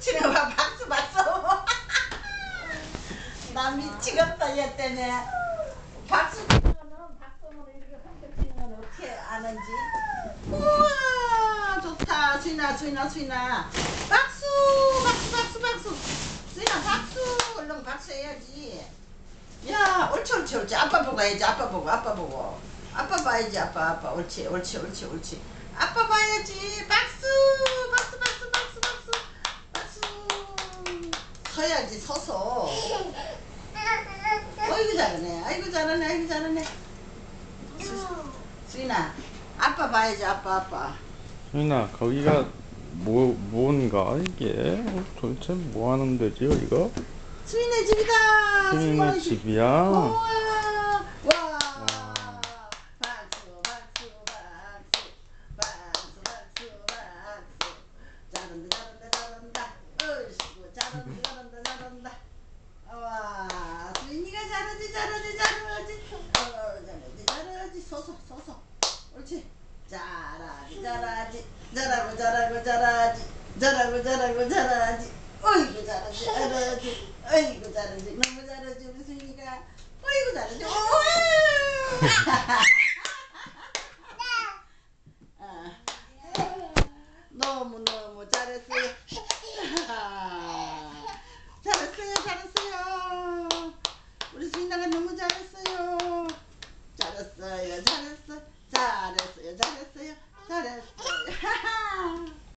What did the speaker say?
치는 거 봐. 박수 박수. 나 미치겠다 얘 때문에. 박수 치는 거는 박수으로 이렇게 한대 치는 건 어떻게 아는지. 우와 좋다. 수인아 수인아 수인아. 박수 박수 박수 박수. 수인아 박수 얼른 박수 해야지. 야 옳지 옳지 옳지. 아빠 보고 해야지 아빠 보고 아빠 보고. 아빠 봐야지 아빠 아빠 옳지 옳지 옳지 옳지. 아빠 봐야지 박수 박수 박수 박수. 서야지 서서. 어이구 잘하네. 아이고 잘하네. 아이고 잘하네. 수인아, 아빠 봐야지. 아빠 아빠. 수인아 거기가 뭐 뭔가 이게 어, 도대체 뭐 하는 데지 여기가? 수인의 집이다. 수인의 집이야. 와. 박수. 잘한다 잘한다 잘한다 잘한다. 잘하지 잘하지. 잘하지 잘하지. 잘하지 서서 서서. 옳지. 잘하지 잘하지. 잘하고 잘하고 잘하지. 잘하고 잘하고 잘하지. 어이구 잘하지 잘하지. 어이구 잘하지. 너무 잘하지 우리 순이가. 어이구 잘하지. 어! 아. 아. 너무너무 잘했어요. not a